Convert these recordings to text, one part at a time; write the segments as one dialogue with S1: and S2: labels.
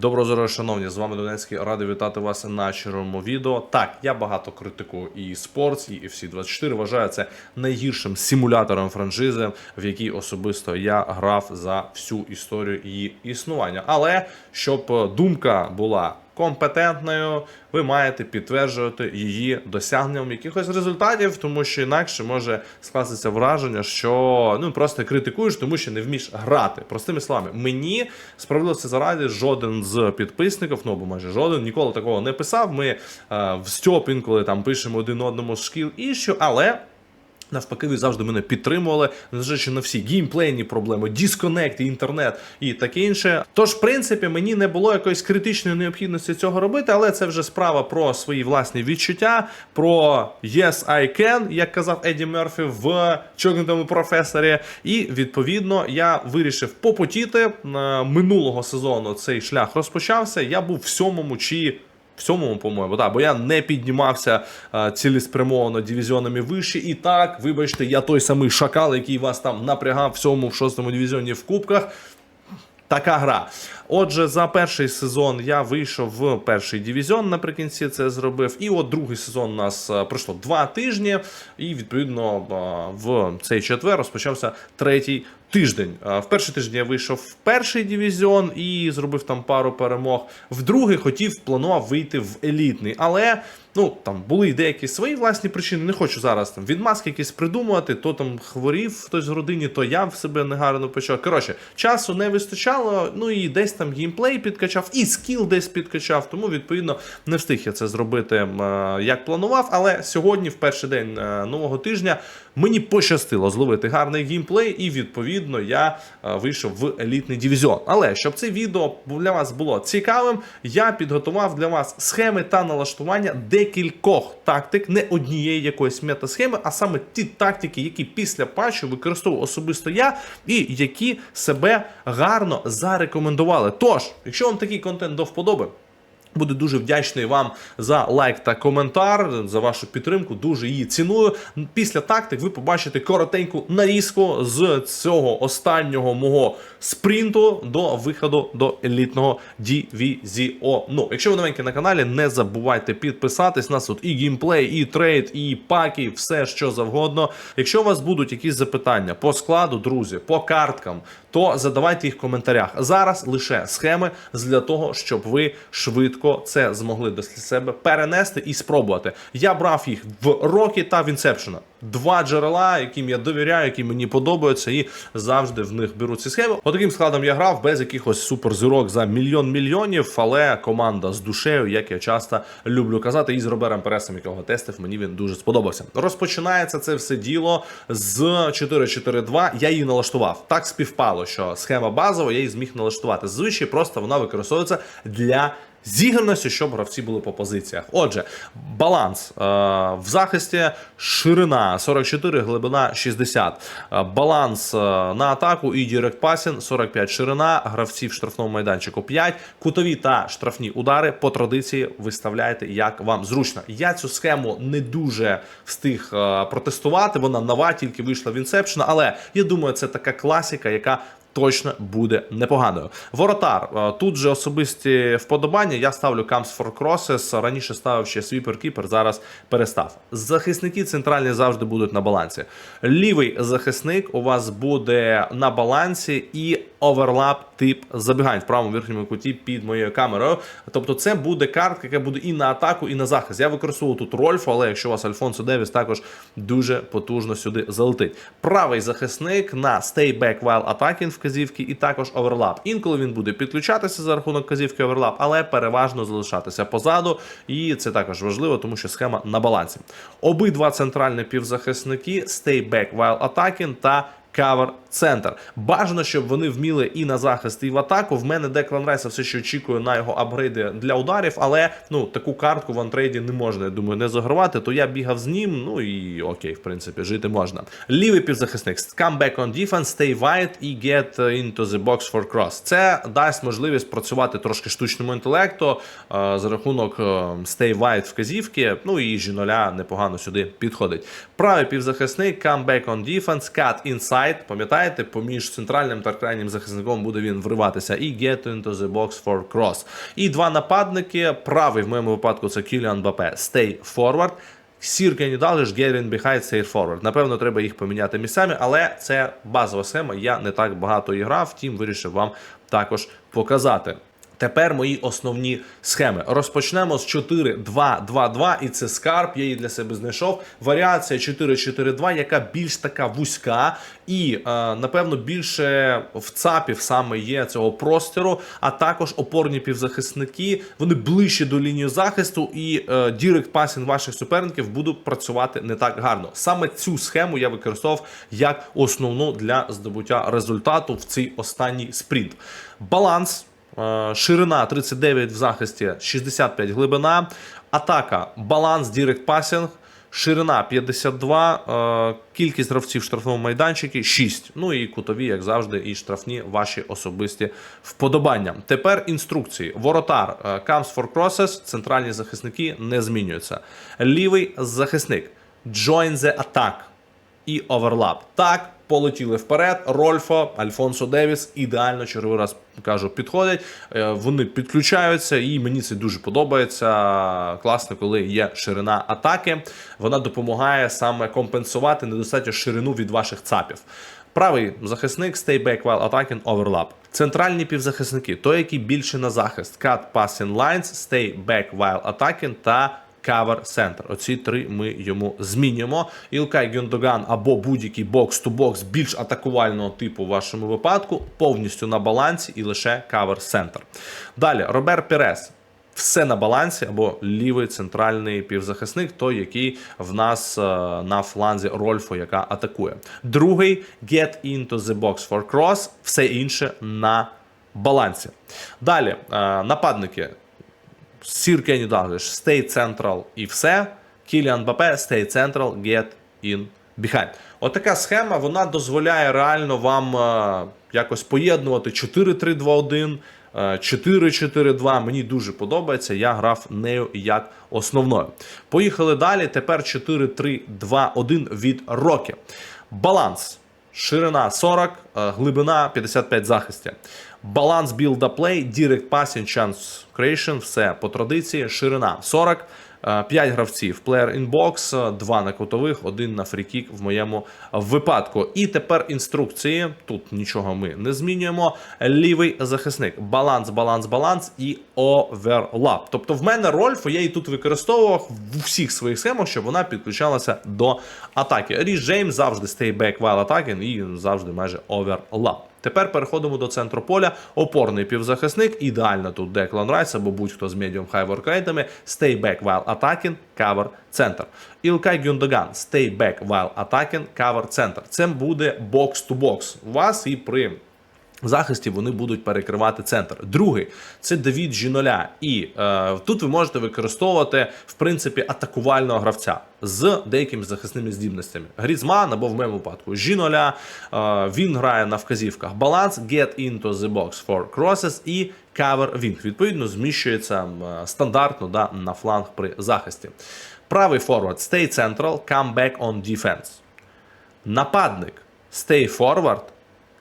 S1: Доброго здоров'я, шановні, з вами Донецький. Радий вітати вас на червоному відео. Так, я багато критикую і спортс, і FC 24 Вважаю це найгіршим симулятором франшизи, в якій особисто я грав за всю історію її існування. Але щоб е, думка була компетентною, ви маєте підтверджувати її досягненням якихось результатів, тому що інакше може скластися враження, що ну просто критикуєш, тому що не вмієш грати. Простими словами, мені справедливості заради жоден з підписників, ну або майже жоден, ніколи такого не писав. Ми е, в Стьоп інколи там пишемо один одному з шкіл і що, але. Навпаки, ви завжди мене підтримували, незважаючи на всі геймплейні проблеми, дисконекти, інтернет і таке інше. Тож, в принципі, мені не було якоїсь критичної необхідності цього робити, але це вже справа про свої власні відчуття, про Yes, I can, як казав Еді Мерфі в чокнутому професорі. І відповідно я вирішив попотіти Е, минулого сезону. Цей шлях розпочався. Я був в сьомому чи в сьомому, по-моєму, так, бо я не піднімався е, цілеспрямовано дивізіонами вище. І так, вибачте, я той самий шакал, який вас там напрягав в сьомому, в шостому дивізіоні в кубках. Така гра. Отже, за перший сезон я вийшов в перший дивізіон наприкінці це зробив. І от другий сезон у нас е, пройшло два тижні, і відповідно е, в цей четвер розпочався третій тиждень. В перший тиждень я вийшов в перший дивізіон і зробив там пару перемог. В другий хотів, планував вийти в елітний, але. Ну, там були деякі свої власні причини. Не хочу зараз там відмазки якісь придумувати. То там хворів хтось в родині, то я в себе негарно почав. Коротше, часу не вистачало. Ну і десь там геймплей підкачав, і скіл десь підкачав. Тому відповідно не встиг я це зробити як планував. Але сьогодні, в перший день е, нового тижня, мені пощастило зловити гарний геймплей, і відповідно я е, вийшов в елітний дивізіон. Але щоб це відео для вас було цікавим, я підготував для вас схеми та налаштування декількох тактик, не однієї якоїсь метасхеми, а саме ті тактики, які після патчу використовував особисто я, і які себе гарно зарекомендували. Тож, якщо вам такий контент до вподоби. Буду дуже вдячний вам за лайк та коментар, за вашу підтримку. Дуже її ціную. Після тактик ви побачите коротеньку нарізку з цього останнього мого спринту до виходу до елітного дивізіону. Ну, якщо ви новенькі на каналі, не забувайте підписатись. У нас тут і геймплей, і трейд, і паки, все що завгодно. Якщо у вас будуть якісь запитання по складу, друзі, по карткам, то задавайте їх в коментарях. Зараз лише схеми для того, щоб ви швидко це змогли до себе перенести і спробувати. Я брав їх в Рокі та в Інсепшена. Два джерела, яким я довіряю, які мені подобаються, і завжди в них беру ці схеми. Отаким складом я грав без якихось суперзірок за мільйон мільйонів, але команда з душею, як я часто люблю казати, і з Робером Пересом, якого тестив, мені він дуже сподобався. Розпочинається це все діло з 4-4-2. Я її налаштував. Так співпало, що схема базова, я її зміг налаштувати. Зазвичай просто вона використовується для. Зіграності, щоб гравці були по позиціях. Отже, баланс е, в захисті ширина 44, глибина 60. Е, баланс е, на атаку і дірект пасін 45 ширина, гравці в штрафному майданчику 5. Кутові та штрафні удари по традиції виставляйте як вам зручно. Я цю схему не дуже встиг протестувати. Вона нова, тільки вийшла в інсепшн, але я думаю, це така класика, яка точно буде непоганою. Воротар е, тут же особисті вподобання. Я ставлю Camps for Crosses. Раніше ставив ще Keeper, зараз перестав. Захисники центральні завжди будуть на балансі. Лівий захисник у вас буде на балансі і оверлап тип забігань в правому верхньому куті під моєю камерою. Тобто, це буде картка, яка буде і на атаку, і на захист. Я використовую тут Рольфу, але якщо у вас Альфонсо Девіс, також дуже потужно сюди залетить. Правий захисник на stay back while attacking вказівки, і також оверлап. Інколи він буде підключатися за рахунок казівки оверлап, але переважно залишатися позаду. І це також важливо, тому що схема на балансі. Обидва центральні півзахисники stay back while attacking та Кавер центр. Бажано, щоб вони вміли і на захист, і в атаку. В мене Деклан Райса все ще очікує на його апгрейди для ударів, але ну таку картку в антрейді не можна, я думаю, не загравати. То я бігав з ним. Ну і окей, в принципі, жити можна. Лівий півзахисник come back on defense, stay wide і get into the box for cross. Це дасть можливість працювати трошки штучному інтелекту е, за рахунок е, stay wide вказівки. Ну і жіноля непогано сюди підходить. Правий півзахисник come back on defense, cut inside інсайд, пам'ятаєте, поміж центральним та крайнім захисником буде він вриватися. І get into the box for cross. І два нападники. Правий в моєму випадку це Кіліан Бапе. Stay forward. Сір Кенні Далиш, Герін Behind, Stay Форвард. Напевно, треба їх поміняти місцями, але це базова схема. Я не так багато і грав, втім вирішив вам також показати. Тепер мої основні схеми. Розпочнемо з 4-2-2-2, і це скарб. Я її для себе знайшов. Варіація 4-4-2, яка більш така вузька, і е, напевно більше в ЦАПів саме є цього простору, а також опорні півзахисники. Вони ближче до лінії захисту, і е, дірект пасінг ваших суперників будуть працювати не так гарно. Саме цю схему я використовував як основну для здобуття результату в цей останній спринт. Баланс. Е, Ширина 39 в захисті, 65 глибина. Атака, баланс, дірект пасінг. Ширина 52, е, кількість гравців в штрафному майданчику 6. Ну і кутові, як завжди, і штрафні ваші особисті вподобання. Тепер інструкції. Воротар е, comes for crosses, центральні захисники не змінюються. Лівий захисник join the attack і оверлап. Так, полетіли вперед. Рольфо, Альфонсо Девіс ідеально черговий раз кажу, підходять. Е, Вони підключаються, і мені це дуже подобається. Класно, коли є ширина атаки. Вона допомагає саме компенсувати недостатньо ширину від ваших цапів. Правий захисник stay back while attacking overlap. Центральні півзахисники, той, який більше на захист, cut passing lines, stay back while attacking та Cover Center. Оці три ми йому змінюємо. Ілкай Гюндоган або будь-який бокс-ту-бокс більш атакувального типу в вашому випадку, повністю на балансі і лише Cover Center. Далі Робер Пірес. Все на балансі або лівий центральний півзахисник, той, який в нас е, на фланзі Рольфо, яка атакує. Другий get into the box for cross, все інше на балансі. Далі е, нападники. Сір Кенні Далгліш, Stay Central і все. Кіліан Бапе, Stay Central, Get in Behind. Отака схема вона дозволяє реально вам е, якось поєднувати 4-3-2-1, е, 4-4-2. Мені дуже подобається. Я грав нею як основною. Поїхали далі. Тепер 4-3-2-1 від Рокі. Баланс. Ширина 40, е, глибина 55 захисті. Баланс build play, direct passing, chance creation, все по традиції. Ширина 40, 5 гравців, player in box, 2 на кутових, 1 на фрікік в моєму випадку. І тепер інструкції. Тут нічого ми не змінюємо. Лівий захисник. Баланс, баланс, баланс і оверлап. Тобто в мене Рольфо я її тут використовував в усіх своїх схемах, щоб вона підключалася до атаки. Ріж Джеймс завжди back while attacking і завжди майже оверлап. Тепер переходимо до центру поля. Опорний півзахисник. Ідеально тут Деклан Райс або будь-хто з медіум хайворкрейтами. Stay back while attacking, cover центр. Ілкай Гюндоган. Stay back while attacking, cover центр. Це буде бокс-ту-бокс. У вас і при захисті вони будуть перекривати центр. Другий це Давід Жіноля. І е, тут ви можете використовувати в принципі атакувального гравця з деякими захисними здібностями. Грізман або в моєму випадку Жіноля. Е, він грає на вказівках баланс, get into the box for crosses і cover wing. Відповідно, зміщується е, стандартно да, на фланг при захисті. Правий форвард stay central, come back on defense. Нападник stay forward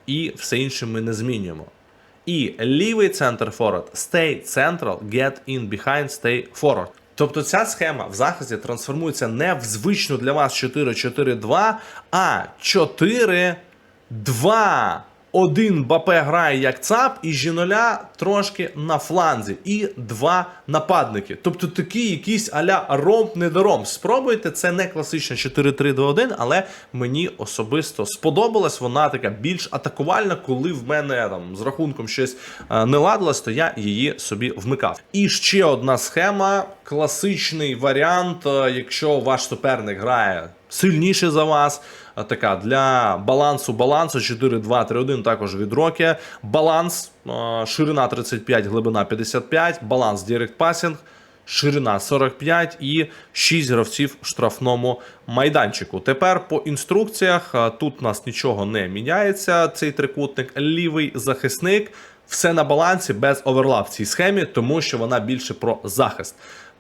S1: і все інше ми не змінюємо. І лівий центр forward, stay central, get in behind, stay forward. Тобто ця схема в захисті трансформується не в звичну для вас 4-4-2, а 4-2. Один Бапе грає як ЦАП, і Жіноля трошки на фланзі, і два нападники. Тобто такий якийсь аля ромб недоромб. Спробуйте, це не класична 4-3-2-1, але мені особисто сподобалась. Вона така більш атакувальна, коли в мене там з рахунком щось е, не ладилось, то я її собі вмикав. І ще одна схема, класичний варіант, е, якщо ваш суперник грає сильніше за вас. Така для балансу балансу 4-2-3-1 також від Рокі. Баланс, е, ширина 35, глибина 55, баланс дірект пасінг, ширина 45 і 6 гравців в штрафному майданчику. Тепер по інструкціях е, тут у нас нічого не міняється. Цей трикутник, лівий захисник. Все на балансі без оверлап в цій схемі, тому що вона більше про захист.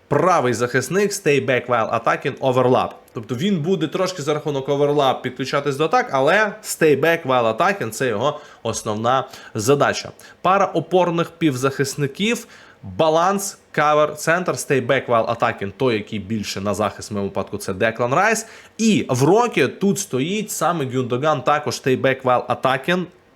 S1: Правий захисник stay back while attacking overlap. Тобто він буде трошки за рахунок оверлап підключатись до атак, але stay back while attacking – це його основна задача. Пара опорних півзахисників. Баланс, кавер, центр, stay back while той, який більше на захист в моєму випадку, це Деклан Райс. І в рокі тут стоїть саме Гюндоган, також stay back while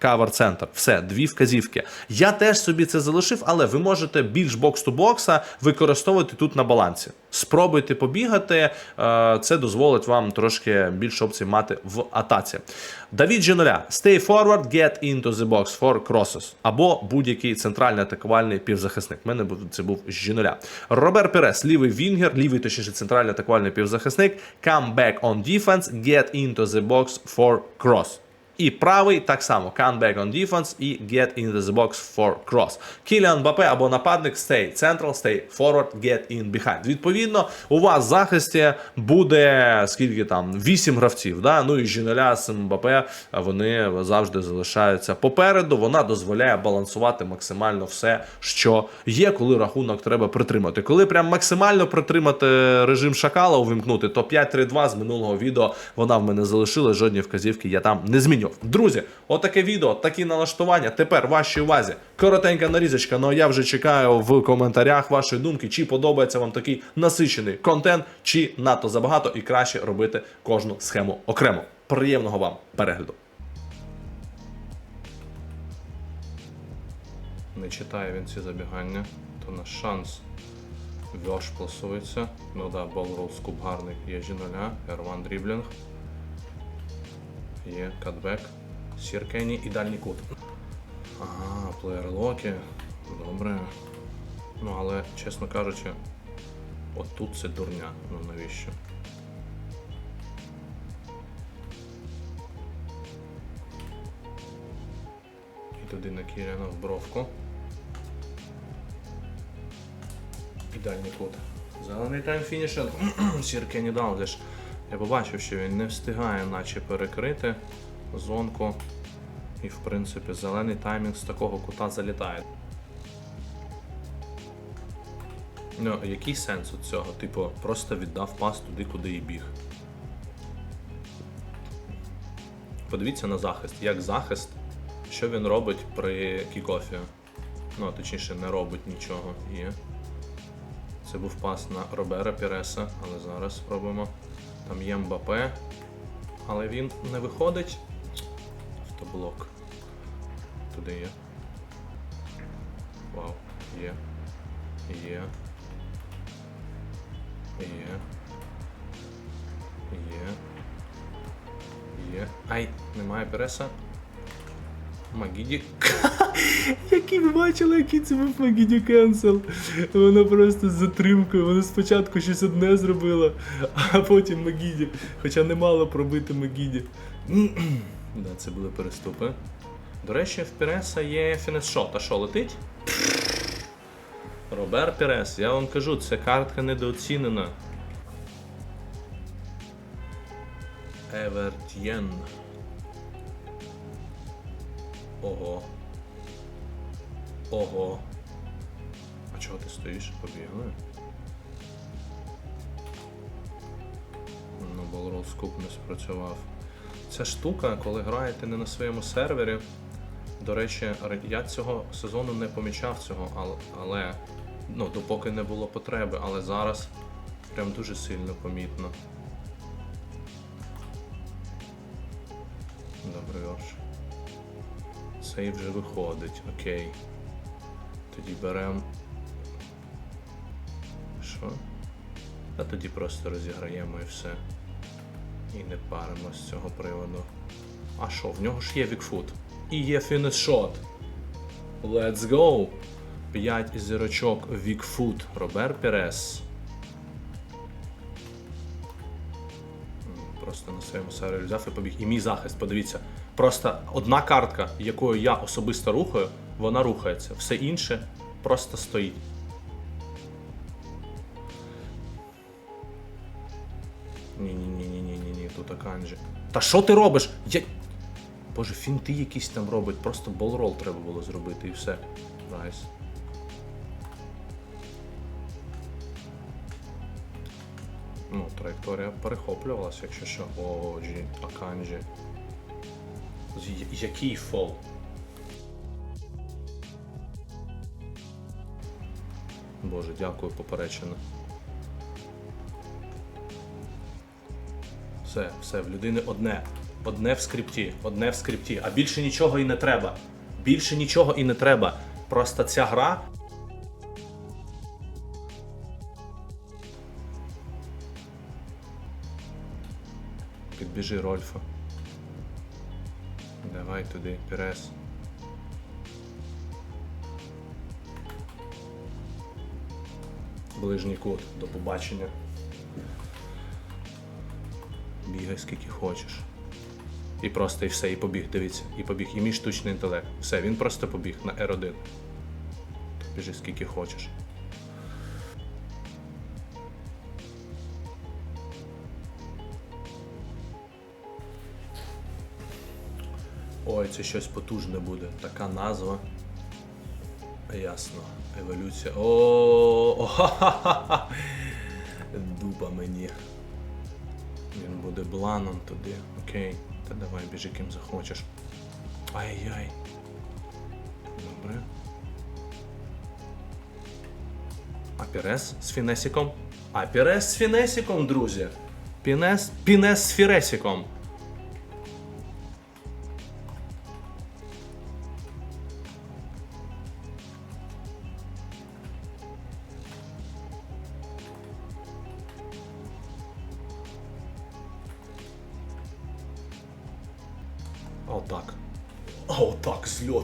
S1: кавер центр. Все, дві вказівки. Я теж собі це залишив, але ви можете більш бокс-ту-бокса використовувати тут на балансі. Спробуйте побігати, е, це дозволить вам трошки більше опцій мати в атаці. Давід G0. Stay forward, get into the box for crosses. Або будь-який центральний атакувальний півзахисник. У мене це був G0. Робер Перес, лівий вінгер, лівий, точніше, центральний атакувальний півзахисник. Come back on defense, get into the box for cross. І правий так само come back on defense і get into the box for cross. Кіліан Бапе або нападник stay central, stay forward, get in behind. Відповідно, у вас в захисті буде скільки там 8 гравців. Да? Ну і Жіноля з Мбапе вони завжди залишаються попереду. Вона дозволяє балансувати максимально все, що є, коли рахунок треба притримати. Коли прям максимально притримати режим шакала, увімкнути, то 5-3-2 з минулого відео вона в мене залишила. Жодні вказівки я там не змінював. Друзі, отаке відео, такі налаштування. Тепер вашій увазі. Коротенька нарізочка. Ну а я вже чекаю в коментарях вашої думки, чи подобається вам такий насичений контент, чи надто забагато і краще робити кожну схему окремо. Приємного вам перегляду. Не читає він ці забігання, то наш шанс Вьош пласується. Ну да, болрол скуп гарний. Є жіноля, R1 дріблінг. Є катбек. Сіркені і дальній кут. Ага, плеєр локі. Добре. Ну але, чесно кажучи, отут це дурня. Ну навіщо? І туди на Кіріана в бровку. І дальній кут. Зелений тайм фінішер. Сірки не дав лиш. Я побачив, що він не встигає наче перекрити зонку. І в принципі зелений таймінг з такого кута залітає. Ну, який сенс у цього? Типу, просто віддав пас туди, куди і біг. Подивіться на захист. Як захист, що він робить при кікофі? Ну, точніше, не робить нічого. І це був пас на Робера Піреса, але зараз спробуємо. Там є Мбапе, але він не виходить. Автоблок. Туди є. Вау, є. Є. Є. Є. Є. Ай, немає Переса. Магіді. Які ви бачили, який це був Магіді Кенсел. Вона просто з затримкою. Вона спочатку щось одне зробила, а потім Магіді. Хоча не мало пробити Магіді. да, це були переступи. До речі, в Переса є фінес-шот. А що, летить? Робер Перес, я вам кажу, ця картка недооцінена. Евертєн. Ого. Ого. А чого ти стоїш? Побігли? Ну, Ballroll Scoop не спрацював. Ця штука, коли граєте не на своєму сервері. До речі, я цього сезону не помічав цього, але, ну, допоки не було потреби, але зараз прям дуже сильно помітно. Добре, Йорш. Цей вже виходить, окей. Тоді беремо. Що? А тоді просто розіграємо і все. І не паримо з цього приводу. А що, в нього ж є вікфут. І є фінес-шот. Let's go! 5 зірочок Вікфут. Робер Перес. М, Просто на своєму сервері взяв і побіг. І мій захист, подивіться. Просто одна картка, якою я особисто рухаю, вона рухається. Все інше просто стоїть. Ні, ні, ні, ні, ні, ні, ні, тут Аканджі. Та що ти робиш? Я. Боже, фінти якісь там робить, просто болрол треба було зробити і все. Найс.
S2: Ну, траєкторія перехоплювалася, якщо що. Оджі, Аканджі. З- Який фол? Боже, дякую, поперечено. Все, все, в людини одне. Одне в скрипті, одне в скрипті, а більше нічого і не треба. Більше нічого і не треба. Просто ця гра. Підбіжи, Рольфа. Давай туди, Перес. Ближній кут, до побачення. Бігай скільки хочеш. І просто і все, і побіг, дивіться, і побіг. І мій штучний інтелект. Все, він просто побіг на R1. Біжи скільки хочеш. Ой, це щось потужне буде. Така назва. Ясно. Еволюція. О, ха-ха-ха. Дуба мені. Він буде бланом туди. Окей. Та давай біжи ким захочеш. Ай-яй. Добре. Апірес з фінесіком. Апірес з фінесіком, друзі. Пінес, пінес з фіресіком.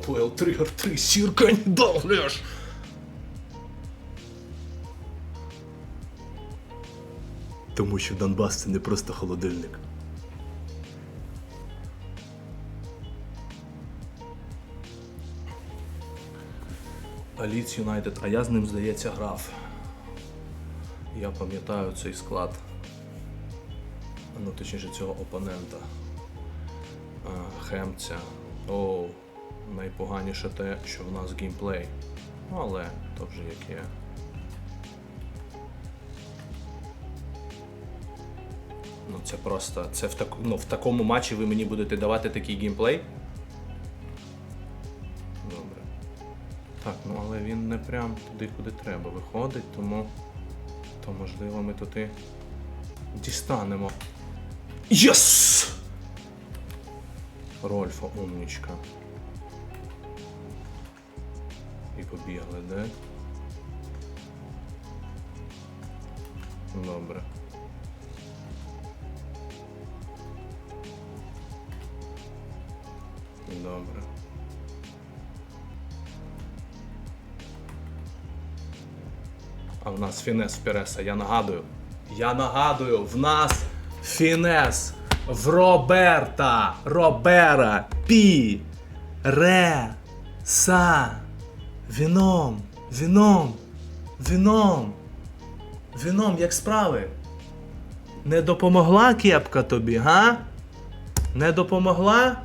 S2: Отак зльот Ойл Тригер 3 сірка не давлеш. Тому що Донбас це не просто холодильник. Аліц Юнайтед, а я з ним, здається, грав. Я пам'ятаю цей склад. Ну, точніше, цього опонента. Хемця. О, найпоганіше те, що в нас геймплей. Ну, але то вже як є. Ну це просто. Це в, так, ну, в такому матчі ви мені будете давати такий геймплей. Добре. Так, ну але він не прям туди, куди треба виходить, тому. То можливо ми тут і дістанемо. Єс! Рольфа умнічка. Побігли, де? Добре. Добре. А в нас фінес в Переса, я нагадую. Я нагадую, в нас фінес в Роберта. Робера. Пі. Ре. Са. Віном. Віном. Віном. Віном, як справи? Не допомогла кепка тобі, га? Не допомогла?